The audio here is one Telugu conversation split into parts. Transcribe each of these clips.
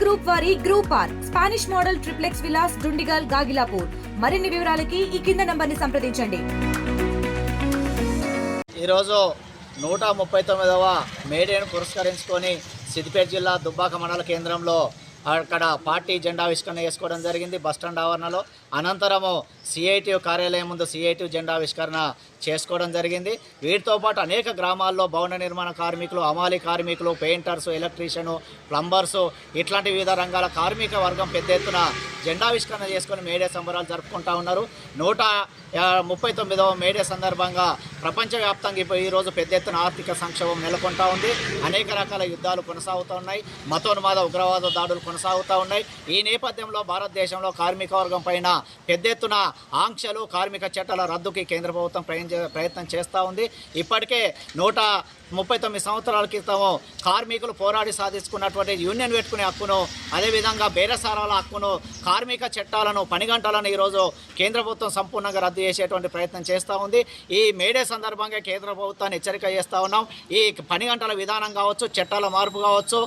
గ్రూప్ వారి group R. Spanish model triplex villas Dundigal Gagillapur. మరిన్ని వివరాలకి ఈ కింద నంబర్ని సంప్రదించండి. ఈరోజు నూట ముప్పై తొమ్మిదవ మేడేను పురస్కరించుకొని సిద్దిపేట జిల్లా దుబ్బాక మండల కేంద్రంలో అక్కడ పార్టీ జెండా ఆవిష్కరణ చేసుకోవడం జరిగింది బస్టాండ్ ఆవరణలో. అనంతరము సిఐటి కార్యాలయం ముందు సిఐటి జెండా ఆవిష్కరణ చేసుకోవడం జరిగింది. వీటితో పాటు అనేక గ్రామాల్లో భవన నిర్మాణ కార్మికులు అమాలి కార్మికులు పెయింటర్స్ ఎలక్ట్రీషియను ప్లంబర్సు ఇట్లాంటి వివిధ రంగాల కార్మిక వర్గం పెద్ద ఎత్తున జెండావిష్కరణ చేసుకుని మేడే సంబరాలు జరుపుకుంటా ఉన్నారు. నూట ముప్పై తొమ్మిదవ మేడే సందర్భంగా ప్రపంచవ్యాప్తంగా ఇప్పుడు ఈరోజు పెద్ద ఎత్తున ఆర్థిక సంక్షోభం నెలకొంటా ఉంది. అనేక రకాల యుద్ధాలు కొనసాగుతూ ఉన్నాయి. మతోన్మాద ఉగ్రవాద దాడులు కొనసాగుతూ ఉన్నాయి. ఈ నేపథ్యంలో భారతదేశంలో కార్మిక వర్గం పైన పెద్ద ఎత్తున ఆంక్షలు కార్మిక చట్టాల రద్దుకి కేంద్ర ప్రభుత్వం ప్రయత్నం చేస్తూ ఉంది. ఇప్పటికే నూట ముప్పై తొమ్మిది సంవత్సరాల క్రితము కార్మికులు పోరాడి సాధించుకున్నటువంటి యూనియన్ పెట్టుకునే హక్కును అదేవిధంగా బేరసారాల హక్కును కార్మిక చట్టాలను పని గంటలను ఈరోజు కేంద్ర ప్రభుత్వం సంపూర్ణంగా రద్దు చేసేటువంటి ప్రయత్నం చేస్తూ ఉంది. ఈ మేడే సందర్భంగా కేంద్ర ప్రభుత్వాన్ని హెచ్చరిక చేస్తూ ఉన్నాం. ఈ పని గంటల విధానం కావచ్చు చట్టాల మార్పు కావచ్చు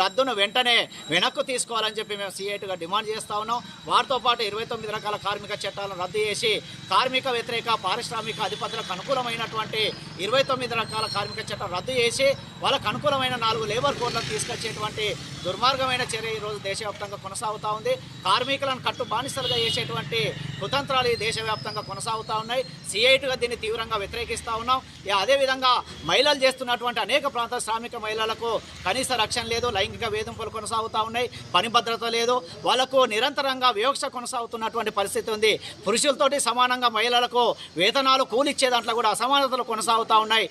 రద్దును వెంటనే వెనక్కు తీసుకోవాలని చెప్పి మేము సీఐటీగా డిమాండ్ చేస్తా ఉన్నాం. వారితో పాటు ఇరవై తొమ్మిది రకాల కార్మిక చట్టాలను రద్దు చేసి కార్మిక వ్యతిరేక పారిశ్రామిక అధిపతులకు అనుకూలమైనటువంటి ఇరవై తొమ్మిది రకాల కార్మిక చట్టం రద్దు చేసి వాళ్ళకు అనుకూలమైన నాలుగు లేబర్ కోడ్లను తీసుకొచ్చేటువంటి దుర్మార్గమైన చర్య ఈరోజు దేశవ్యాప్తంగా కొనసాగుతూ ఉంది. కార్మికులను కట్టు బానిసలుగా చేసేటువంటి కుతంత్రాలు ఈ దేశవ్యాప్తంగా కొనసాగుతూ ఉన్నాయి. సిఐటిగా దీన్ని తీవ్రంగా వ్యతిరేకిస్తూ ఉన్నాం. ఇక అదేవిధంగా మహిళలు చేస్తున్నటువంటి అనేక ప్రాంత శ్రామిక మహిళలకు కనీస రక్షణ లేదు లైంగిక వేధింపులు కొనసాగుతూ ఉన్నాయి. పని భద్రత లేదు. వాళ్ళకు నిరంతరంగా వివక్ష కొనసాగుతున్నటువంటి పరిస్థితి ఉంది. పురుషులతోటి సమానంగా మహిళలకు వేతనాలు కూలిచ్చే దాంట్లో కూడా అసమానతలు కొనసాగుతూ ఉన్నాయి.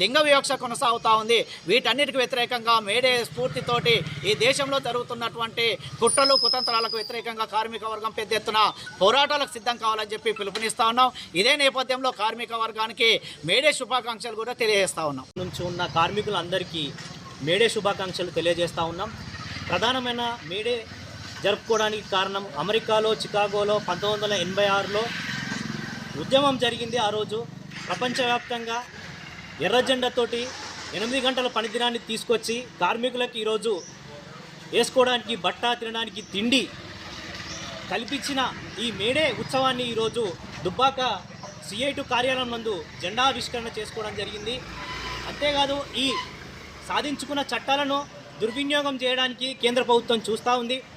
లింగ వివక్ష కొనసాగుతూ ఉంది. వీటన్నిటికి వ్యతిరేకంగా మేడే స్ఫూర్తితోటి ఈ దేశంలో జరుగుతున్నటువంటి కుట్రలు కుతంత్రాలకు వ్యతిరేకంగా కార్మిక వర్గం పెద్ద ఎత్తున పోరాటాలకు సిద్ధం కావాలని చెప్పి పిలుపునిస్తా ఉన్నాం. ఇదే నేపథ్యంలో కార్మిక వర్గానికి మేడే శుభాకాంక్షలు కూడా తెలియజేస్తా ఉన్నాం. నుంచి ఉన్న కార్మికులందరికీ మేడే శుభాకాంక్షలు తెలియజేస్తా ఉన్నాం. ప్రధానమైన మేడే జరుపుకోవడానికి కారణం అమెరికాలో చికాగోలో పంతొమ్మిది వందల ఎనభై ఆరులో ఉద్యమం జరిగింది. ఆ రోజు ప్రపంచవ్యాప్తంగా ఎర్ర జెండాతోటి ఎనిమిది గంటల పనిదినాన్ని తీసుకొచ్చి కార్మికులకు ఈరోజు వేసుకోవడానికి బట్ట తినడానికి తిండి కల్పించిన ఈ మేడే ఉత్సవాన్ని ఈరోజు దుబ్బాక సిఐటు కార్యాలయం నందు జెండా ఆవిష్కరణ చేసుకోవడం జరిగింది. అంతేకాదు ఈ సాధించుకున్న చట్టాలను దుర్వినియోగం చేయడానికి కేంద్ర ప్రభుత్వం చూస్తూ ఉంది.